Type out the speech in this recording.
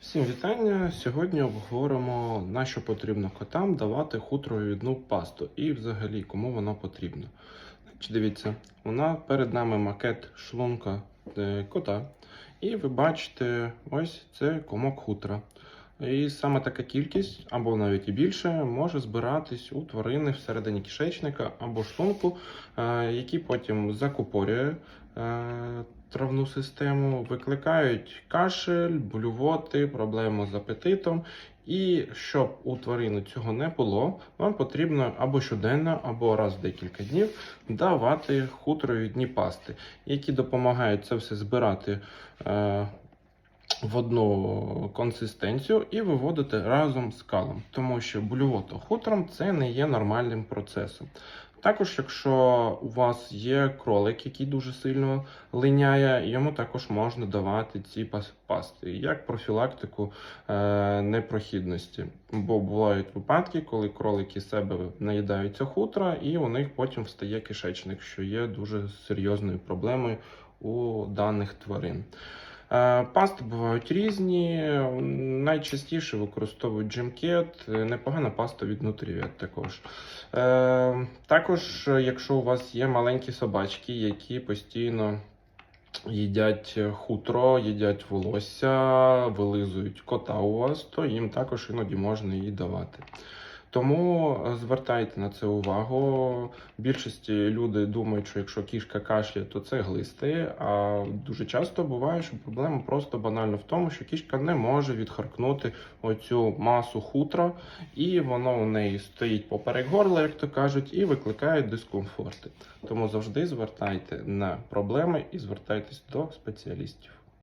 Всім вітання! Сьогодні обговоримо, на що потрібно котам давати хутровідну пасту і взагалі кому вона потрібна. Значить, дивіться, вона перед нами макет шлунка е, кота, і ви бачите, ось це комок хутра. І саме така кількість, або навіть і більше, може збиратись у тварини всередині кишечника або шлунку, е, які потім закупорює е, травну систему, викликають кашель, блювоти, проблему з апетитом. І щоб у тварини цього не було, вам потрібно або щоденно, або раз в декілька днів давати хутровідні пасти, які допомагають це все збирати. В одну консистенцію і виводити разом з калом, тому що блювото хутром це не є нормальним процесом. Також, якщо у вас є кролик, який дуже сильно линяє, йому також можна давати ці пас- пасти як профілактику е, непрохідності. Бо бувають випадки, коли кролики себе наїдаються хутра, і у них потім встає кишечник, що є дуже серйозною проблемою у даних тварин. Е, Пасти бувають різні. Найчастіше використовують джемкет, непогана паста від Nutrivet також. Е, Також, якщо у вас є маленькі собачки, які постійно їдять хутро, їдять волосся, вилизують кота у вас, то їм також іноді можна її давати. Тому е, звертайте на це увагу. Більшості люди думають, що якщо кішка кашляє, то це глисти. А дуже часто буває, що проблема просто банально в тому, що кішка не може відхаркнути оцю масу хутра, і воно у неї стоїть поперек горла, як то кажуть, і викликає дискомфорти. Тому завжди звертайте на проблеми і звертайтесь до спеціалістів.